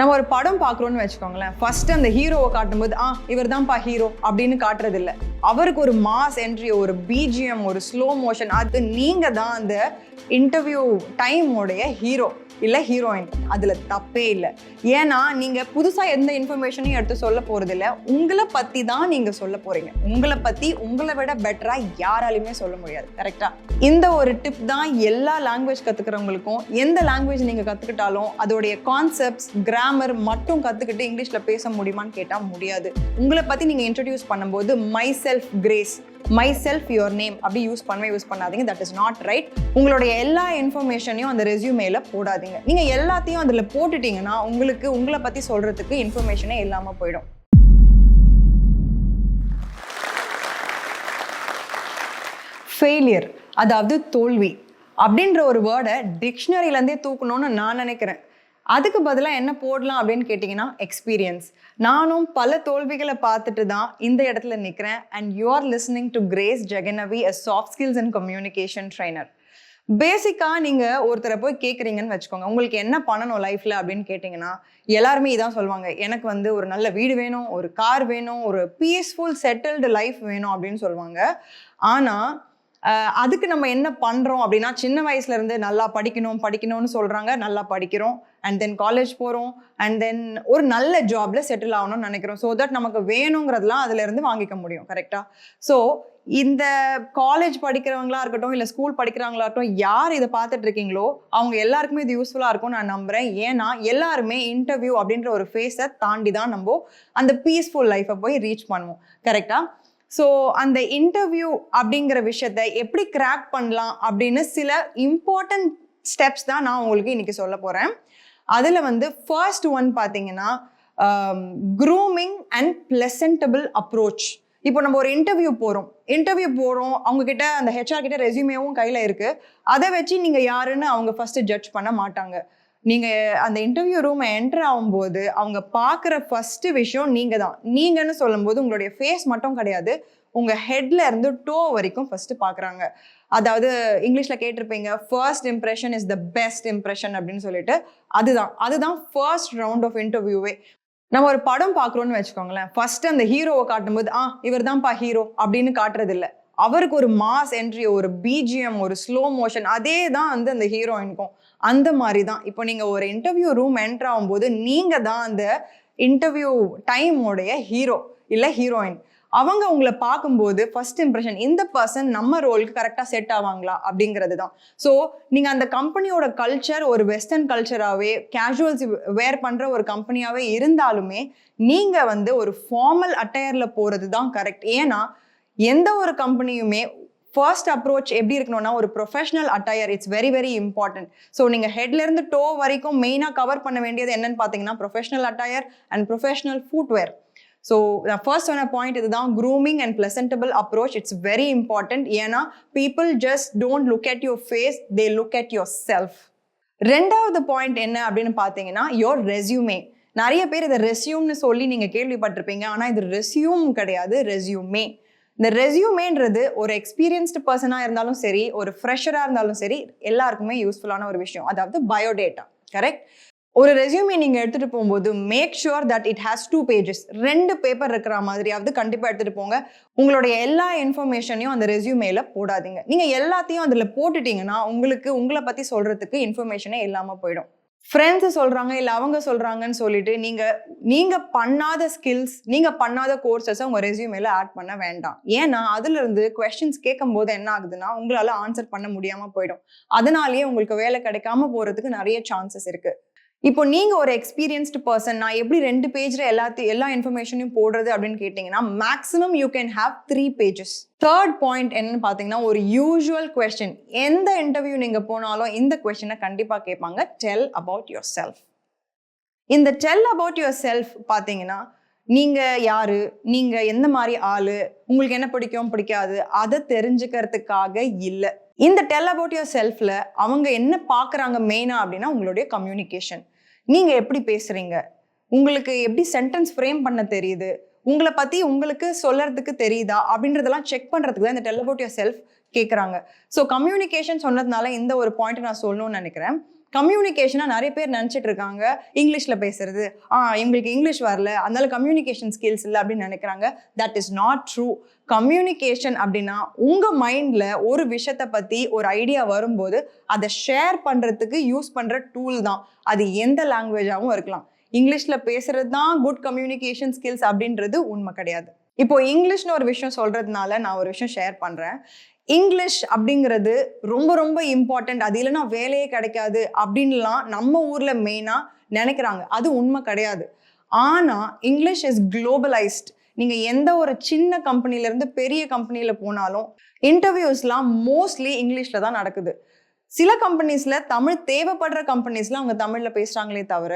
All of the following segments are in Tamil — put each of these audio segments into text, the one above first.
நம்ம ஒரு படம் பார்க்குறோம்னு வச்சுக்கோங்களேன். ஃபர்ஸ்ட் அந்த ஹீரோவை காட்டும்போது ஆ இவர் தான்ப்பா ஹீரோ அப்படின்னு காட்டுறது இல்லை அவருக்கு ஒரு மாஸ் என்ட்ரி ஒரு பிஜிஎம் ஒரு ஸ்லோ மோஷன் அது நீங்க தான் அந்த இன்டர்வியூ டைமோடைய ஹீரோ இல்ல ஹீரோயின் அதுல தப்பே இல்லை. ஏன்னா நீங்க புதுசா எந்த இன்ஃபர்மேஷனையும் எடுத்து சொல்ல போறது உங்களை பற்றி தான் நீங்க சொல்ல போறீங்க. உங்களை பத்தி உங்களை விட பெட்டரா யாராலையுமே சொல்ல முடியாது. கரெக்டா இந்த ஒரு டிப் தான் எல்லா லாங்குவேஜ் கத்துக்கிறவங்களுக்கும் எந்த லாங்குவேஜ் நீங்க கத்துக்கிட்டாலும் அதோடைய கான்செப்ட்ஸ் கிராமர் மட்டும் கத்துக்கிட்டு இங்கிலீஷ்ல பேச முடியுமான்னு கேட்டால் முடியாது. உங்களை பத்தி நீங்க இன்ட்ரடியூஸ் பண்ணும்போது myself Grace myself your name அப்படி யூஸ் பண்ணவே யூஸ் பண்ணாதீங்க. தட் இஸ் நாட் ரைட் உங்களுடைய எல்லா இன்ஃபர்மேஷனையும் அந்த ரெஸ்யூமேல போடாதீங்க. நீங்க எல்லாத்தையும் அதில் போட்டுட்டீங்கன்னா உங்களுக்கு உங்களை பத்தி சொல்றதுக்கு இன்ஃபர்மேஷனே இல்லாமல் போயிடும். ஃபெயிலியர் அதாவது தோல்வி அப்படின்ற ஒரு வேர்டை டிக்ஷனரியிலேருந்தே தூக்கணும்னு நான் நினைக்கிறேன். அதுக்கு பதிலாக என்ன போடலாம் அப்படின்னு கேட்டிங்கன்னா எக்ஸ்பீரியன்ஸ் நானும் பல தோல்விகளை பார்த்துட்டு தான் இந்த இடத்துல நிற்கிறேன் and you are listening to Grace Jeganavi a soft skills and communication trainer பேசிக்காக நீங்கள் ஒருத்தரை போய் கேட்குறீங்கன்னு வச்சுக்கோங்க. உங்களுக்கு என்ன பண்ணணும் லைஃப்பில் அப்படின்னு கேட்டிங்கன்னா எல்லாருமே இதான் சொல்லுவாங்க. எனக்கு வந்து ஒரு நல்ல வீடு வேணும் ஒரு கார் வேணும் ஒரு பீஸ்ஃபுல் செட்டில்டு லைஃப் வேணும் அப்படின்னு சொல்லுவாங்க. ஆனால் அதுக்கு நம்ம என்ன பண்ணுறோம் அப்படின்னா சின்ன வயசுல இருந்து நல்லா படிக்கணும் படிக்கணும்னு சொல்கிறாங்க நல்லா படிக்கிறோம். அண்ட் தென் காலேஜ் போகிறோம் அண்ட் தென் ஒரு நல்ல ஜாப்ல செட்டில் ஆகணும்னு நினைக்கிறோம். ஸோ தட் நமக்கு வேணுங்கிறதெல்லாம் அதுலேருந்து வாங்கிக்க முடியும் கரெக்டாக ஸோ இந்த காலேஜ் படிக்கிறவங்களா இருக்கட்டும் இல்லை ஸ்கூல் படிக்கிறவங்களா இருக்கட்டும் யார் இதை பார்த்துட்டு இருக்கீங்களோ அவங்க எல்லாருக்குமே இது யூஸ்ஃபுல்லாக இருக்கும் நான் நம்புறேன். ஏன்னா எல்லாருமே இன்டர்வியூ அப்படின்ற ஒரு ஃபேஸை தாண்டி தான் நம்ம அந்த பீஸ்ஃபுல் லைஃப்பை போய் ரீச் பண்ணுவோம் கரெக்டாக ஸோ அந்த இன்டர்வியூ அப்படிங்கிற விஷயத்த எப்படி கிராக் பண்ணலாம் அப்படின்னு சில இம்பார்ட்டன்ட் ஸ்டெப்ஸ் தான் நான் உங்களுக்கு இன்றைக்கி சொல்ல போகிறேன் அதில் வந்து ஃபர்ஸ்ட் ஒன் பார்த்தீங்கன்னா க்ரூமிங் அண்ட் ப்ளசன்டபிள் அப்ரோச் இப்போ நம்ம ஒரு இன்டர்வியூ போகிறோம் இன்டர்வியூ போகிறோம் அவங்கக்கிட்ட அந்த ஹெச்ஆர் கிட்ட ரெஸ்யூமேவும் கையில் இருக்குது அதை வச்சு நீங்கள் யாருன்னு அவங்க ஃபஸ்ட்டு ஜட்ஜ் பண்ண மாட்டாங்க. நீங்கள் அந்த இன்டர்வியூ ரூமை என்டர் ஆகும்போது அவங்க பார்க்குற ஃபஸ்ட்டு விஷயம் நீங்கள் தான் நீங்கன்னு சொல்லும்போது உங்களுடைய ஃபேஸ் மட்டும் கிடையாது உங்கள் ஹெட்ல இருந்து டோ வரைக்கும் ஃபர்ஸ்ட் பார்க்குறாங்க. அதாவது இங்கிலீஷில் கேட்டிருப்பீங்க first impression is the best impression அப்படின்னு சொல்லிட்டு அதுதான். அதுதான் ஃபர்ஸ்ட் ரவுண்ட் ஆஃப் இன்டர்வியூவே நம்ம ஒரு படம் பார்க்குறோம்னு வச்சுக்கோங்களேன். ஃபர்ஸ்ட் அந்த ஹீரோவை காட்டும்போது ஆ இவர் தான்ப்பா ஹீரோ அப்படின்னு காட்டுறது இல்லை அவருக்கு ஒரு மாஸ் என்ட்ரி ஒரு பிஜிஎம் ஒரு ஸ்லோ மோஷன் அதே தான் வந்து அந்த ஹீரோயினுக்கும் அந்த மாதிரி தான் இப்போ நீங்கள் ஒரு இன்டர்வியூ ரூம் என்டர் ஆகும்போது நீங்கள் தான் அந்த இன்டர்வியூ டைமோடைய ஹீரோ இல்லை ஹீரோயின் அவங்க உங்களை பார்க்கும்போது ஃபர்ஸ்ட் இம்ப்ரெஷன் இந்த பர்சன் நம்ம ரோலுக்கு கரெக்டாக செட் ஆவாங்களா அப்படிங்கிறது தான் ஸோ நீங்கள் அந்த கம்பெனியோட கல்ச்சர் ஒரு வெஸ்டர்ன் கல்ச்சராகவே கேஷுவல்ஸ் வேர் பண்ணுற ஒரு கம்பெனியாகவே இருந்தாலுமே நீங்கள் வந்து ஒரு ஃபார்மல் அட்டையரில் போகிறது தான் கரெக்ட் ஏன்னா எந்த ஒரு கம்பெனியுமே ஃபர்ஸ்ட் அப்ரோச் எப்படி இருக்கணும்னா ஒரு professional attire it's very very important so நீங்கள் ஹெட்லேருந்து டோ வரைக்கும் மெயினாக கவர் பண்ண வேண்டியது என்னன்னு பார்த்தீங்கன்னா professional attire and professional footwear so நான் ஃபர்ஸ்ட் சொன்ன பாயிண்ட் இதுதான் grooming and pleasantable approach it's very important ஏன்னா people just don't look at your face they look at yourself ரெண்டாவது பாயிண்ட் என்ன அப்படின்னு பார்த்தீங்கன்னா யோர் ரெஸ்யூமே நிறைய பேர் இதை ரெஸ்யூம்னு சொல்லி நீங்கள் கேள்விப்பட்டிருப்பீங்க ஆனால் இது ரெஸ்யூம் கிடையாது ரெஸ்யூமே இந்த ரெஸ்யூமேன்றது ஒரு எக்ஸ்பீரியன்ஸ்டு பர்சனாக இருந்தாலும் சரி ஒரு ஃப்ரெஷராக இருந்தாலும் சரி எல்லாருக்குமே யூஸ்ஃபுல்லான ஒரு விஷயம். அதாவது பயோடேட்டா கரெக்ட் ஒரு ரெஸ்யூமே நீங்கள் எடுத்துகிட்டு போகும்போது make sure that it has two pages ரெண்டு பேப்பர் இருக்கிற மாதிரியாவது கண்டிப்பாக எடுத்துகிட்டு போங்க. உங்களுடைய எல்லா இன்ஃபர்மேஷனையும் அந்த ரெஸ்யூமேல போடாதீங்க. நீங்கள் எல்லாத்தையும் அதில் போட்டுட்டீங்கன்னா உங்களுக்கு உங்களை பற்றி சொல்கிறதுக்கு இன்ஃபர்மேஷனே இல்லாமல் போயிடும். ஃப்ரெண்ட்ஸ் சொல்கிறாங்க இல்லை அவங்க சொல்கிறாங்கன்னு சொல்லிட்டு நீங்கள் நீங்கள் பண்ணாத ஸ்கில்ஸ் நீங்கள் பண்ணாத கோர்சஸை உங்கள் ரெசியூமேல ஆட் பண்ண வேண்டாம். ஏன்னா அதுலேருந்து கொஸ்டின்ஸ் கேட்கும் போது என்ன ஆகுதுன்னா உங்களால் ஆன்சர் பண்ண முடியாமல் போயிடும். அதனாலேயே உங்களுக்கு வேலை கிடைக்காம போகிறதுக்கு நிறைய சான்சஸ் இருக்குது இப்போ நீங்க ஒரு எக்ஸ்பீரியன்ஸ்டு பர்சன் நான் எப்படி ரெண்டு பேஜ்ல எல்லாத்தையும் எல்லா இன்ஃபர்மேஷனையும் போடுறது அப்படின்னு கேட்டிங்கன்னா maximum you can have three pages third point என்னன்னு பார்த்தீங்கன்னா ஒரு யூஷுவல் கொஸ்டின் எந்த இன்டர்வியூ நீங்க போனாலும் இந்த கொஸ்டினை கண்டிப்பா கேட்பாங்க. டெல் அபவுட் யுவர் செல்ஃப் இந்த டெல் அபவுட் யுவர் செல்ஃப் பார்த்தீங்கன்னா நீங்க யாரு? நீங்க எந்த மாதிரி ஆளு? உங்களுக்கு என்ன பிடிக்கும் பிடிக்காது? அதை தெரிஞ்சுக்கிறதுக்காக இல்லை. இந்த டெல் அபவுட் யுவர் செல்ஃப்ல அவங்க என்ன பார்க்குறாங்க மெயினா அப்படின்னா உங்களுடைய கம்யூனிகேஷன் நீங்கள் எப்படி பேசுகிறீங்க உங்களுக்கு எப்படி சென்டென்ஸ் ஃப்ரேம் பண்ண தெரியுது? உங்களை பற்றி உங்களுக்கு சொல்கிறதுக்கு தெரியுதா? அப்படின்றதெல்லாம் செக் பண்ணுறதுக்கு தான் இந்த டெல் அபவுட் செல்ஃப் கேட்குறாங்க ஸோ கம்யூனிகேஷன் சொன்னதுனால இந்த ஒரு பாயிண்ட் நான் சொல்லணும்னு நினைக்கிறேன். கம்யூனிகேஷனாக நிறைய பேர் நினச்சிட்டு இருக்காங்க இங்கிலீஷில் பேசுறது. ஆ இவங்களுக்கு இங்கிலீஷ் வரல. அதனால கம்யூனிகேஷன் ஸ்கில்ஸ் இல்லை அப்படின்னு நினைக்கிறாங்க. That is not true communication அப்படின்னா உங்கள் மைண்டில் ஒரு விஷயத்தை பற்றி ஒரு ஐடியா வரும்போது அதை ஷேர் பண்ணுறதுக்கு யூஸ் பண்ணுற டூல் தான். அது எந்த லாங்குவேஜாகவும் இருக்கலாம். இங்கிலீஷில் பேசுறது தான் குட் கம்யூனிகேஷன் ஸ்கில்ஸ் அப்படின்றது உண்மை கிடையாது. இப்போ இங்கிலீஷ்னு ஒரு விஷயம் சொல்றதுனால நான் ஒரு விஷயம் ஷேர் பண்ணுறேன் இங்கிலீஷ் அப்படிங்கிறது ரொம்ப ரொம்ப இம்பார்ட்டன்ட் அது இல்லைன்னா வேலையே கிடைக்காது அப்படின்லாம் நம்ம ஊரில் மெயினாக நினைக்கிறாங்க. அது உண்மை கிடையாது. ஆனால் இங்கிலீஷ் இஸ் குளோபலைஸ்ட் நீங்கள் எந்த ஒரு சின்ன கம்பெனிலேருந்து பெரிய கம்பெனியில் போனாலும் இன்டர்வியூஸ்லாம் மோஸ்ட்லி இங்கிலீஷில் தான் நடக்குது. சில கம்பெனிஸில் தமிழ் தேவைப்படுற கம்பெனிஸில் அவங்க தமிழில் பேசுகிறாங்களே தவிர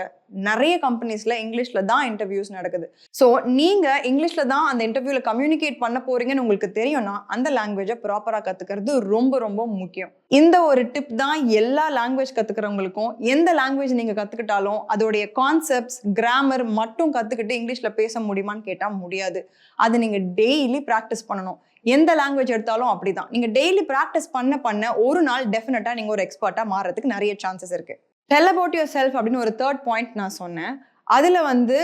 நிறைய கம்பெனிஸில் இங்கிலீஷில் தான் இன்டர்வியூஸ் நடக்குது. ஸோ நீங்கள் இங்கிலீஷில் தான் அந்த இன்டர்வியூவில் கம்யூனிகேட் பண்ண போறீங்கன்னு உங்களுக்கு தெரியும்னா அந்த லாங்குவேஜை ப்ராப்பராக கற்றுக்கிறது ரொம்ப ரொம்ப முக்கியம். இந்த ஒரு டிப் தான் எல்லா லாங்குவேஜ் கற்றுக்கிறவங்களுக்கும் எந்த லாங்குவேஜ் நீங்கள் கற்றுக்கிட்டாலும் அதோடைய கான்செப்ட்ஸ் கிராமர் மட்டும் கற்றுக்கிட்டு இங்கிலீஷில் பேச முடியுமான்னு கேட்டால் முடியாது. அது நீங்கள் டெய்லி ப்ராக்டிஸ் பண்ணணும். எந்த லாங்குவேஜ் எடுத்தாலும் அப்படிதான். நீங்கள் டெய்லி ப்ராக்டிஸ் பண்ண பண்ண ஒரு நாள் டெஃபினட்டாக நீங்கள் ஒரு எக்ஸ்பர்ட்டாக மாறதுக்கு நிறைய சான்சஸ் இருக்கு. டெல் அபவுட் யுவர் செல்ஃப் அப்படின்னு ஒரு தேர்ட் பாயிண்ட் நான் சொன்னேன். அதில் வந்து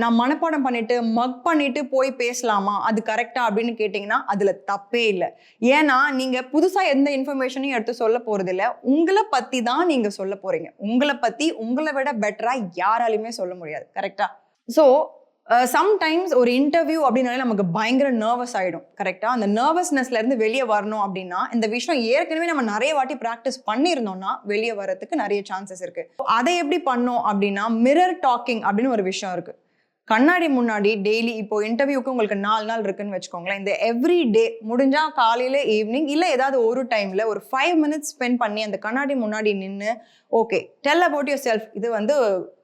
நான் மனப்பாடம் பண்ணிட்டு மக் பண்ணிட்டு போய் பேசலாமா? அது கரெக்டா அப்படின்னு கேட்டிங்கன்னா அதில் தப்பே இல்லை. ஏன்னா நீங்கள் புதுசாக எந்த இன்ஃபர்மேஷனையும் எடுத்து சொல்ல போகிறதில்ல உங்களை பற்றி தான் நீங்கள் சொல்ல போகிறீங்க உங்களை பற்றி உங்களை விட பெட்டராக யாராலையுமே சொல்ல முடியாது. கரெக்டா ஸோ Uh, சம்டைம்ஸ் ஒரு இன்டர்வியூ அப்படின்னாலே நமக்கு பயங்கர நர்வஸ் ஆகிடும் கரெக்டாக அந்த நர்வஸ்னஸ்ல இருந்து வெளியே வரணும் அப்படின்னா இந்த விஷயம் ஏற்கனவே நம்ம நிறைய வாட்டி ப்ராக்டிஸ் பண்ணியிருந்தோம்னா வெளியே வரதுக்கு நிறைய சான்சஸ் இருக்கு. அதை எப்படி பண்ணோம் அப்படின்னா மிரர் டாக்கிங் அப்படின்னு ஒரு விஷயம் இருக்கு. கண்ணாடி முன்னாடி டெய்லி இப்போ இன்டர்வியூக்கு உங்களுக்கு நாலு நாள் இருக்குன்னு வச்சுக்கோங்களேன். இந்த எவ்ரி டே முடிஞ்சா காலையில ஈவினிங் இல்லை ஏதாவது ஒரு டைம்ல ஒரு ஃபைவ் மினிட்ஸ் ஸ்பெண்ட் பண்ணி அந்த கண்ணாடி முன்னாடி நின்று okay tell about yourself இது வந்து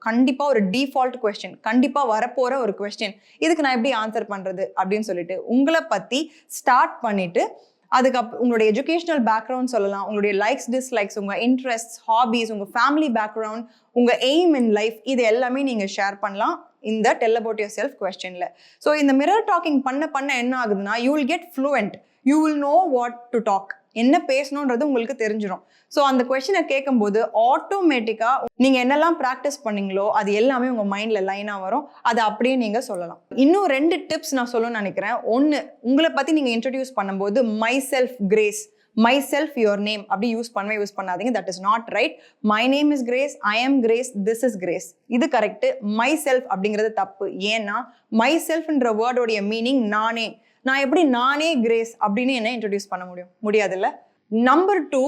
கண்டிப்பாக ஒரு டிஃபால்ட் கொஸ்டின் கண்டிப்பாக வரப்போகிற ஒரு கொஸ்டின் இதுக்கு நான் எப்படி ஆன்சர் பண்ணுறது அப்படின்னு சொல்லிட்டு உங்களை பற்றி ஸ்டார்ட் பண்ணிட்டு அதுக்கப்புறம் உங்களுடைய எஜுகேஷனல் பேக்ரவுண்ட் சொல்லலாம் உங்களுடைய லைக்ஸ் டிஸ்லைக்ஸ் உங்கள் இன்ட்ரெஸ்ட் ஹாபீஸ் உங்கள் ஃபேமிலி பேக்ரவுண்ட் உங்கள் எய்ம் இன் லைஃப் இது எல்லாமே நீங்கள் ஷேர் பண்ணலாம். இந்த டெல் அபவுட் யுவர் செல்ஃப் கொஸ்டினில் ஸோ இந்த மிரர் டாக்கிங் பண்ண பண்ண என்ன ஆகுதுன்னா you will get fluent you will know what to talk என்ன பேசணுன்றது உங்களுக்கு தெரிஞ்சிடும் ஸோ அந்த கொஷினை கேட்கும்போது ஆட்டோமேட்டிக்காக நீங்கள் என்னெல்லாம் ப்ராக்டிஸ் பண்ணீங்களோ அது எல்லாமே உங்கள் மைண்டில் லைனாக வரும். அதை அப்படியே நீங்கள் சொல்லலாம். இன்னும் ரெண்டு டிப்ஸ் நான் சொல்லணும்னு நினைக்கிறேன். ஒன்று உங்களை பற்றி நீங்கள் இன்ட்ரடியூஸ் பண்ணும்போது myself Grace myself your name அப்படி யூஸ் பண்ணவே யூஸ் பண்ணாதீங்க. That is not right my name is Grace I am Grace this is Grace இது கரெக்ட் மை செல்ஃப் அப்படிங்கிறது தப்பு. ஏன்னா மை செல்ஃப்ன்ற வேர்டோடைய மீனிங் நானே. நான் எப்படி நானே கிரேஸ் அப்படின்னு என்ன இன்ட்ரடியூஸ் பண்ண முடியும்? முடியாதுல்ல? Number two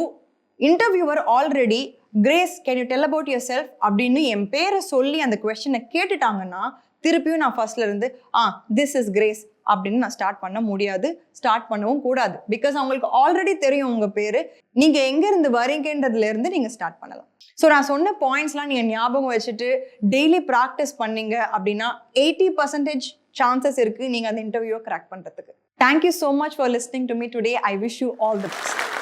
interviewer already Grace can you tell about yourself அப்படின்னு என் பேரை சொல்லி அந்த கொஸ்டினை கேட்டுட்டாங்கன்னா திருப்பியும் நான் ஃபர்ஸ்ட்ல இருந்து ஆ திஸ் இஸ் கிரேஸ் அப்படின்னு நான் ஸ்டார்ட் பண்ண முடியாது. ஸ்டார்ட் பண்ணவும் கூடாது. பிகாஸ் அவங்களுக்கு ஆல்ரெடி தெரியும் உங்க பேரு. நீங்க எங்க இருந்து வரீங்கன்றதுல இருந்து நீங்க ஸ்டார்ட் பண்ணலாம். ஸோ நான் சொன்ன பாயிண்ட்ஸ்லாம் நீங்க ஞாபகம் வச்சுட்டு டெய்லி ப்ராக்டிஸ் பண்ணீங்க அப்படின்னா எயிட்டி பர்சன்டேஜ் சான்சஸ் இருக்கு நீங்க அந்த இன்டர்வியூவை கிராக் பண்றதுக்கு. Thank you so much for listening to me today I wish you all the best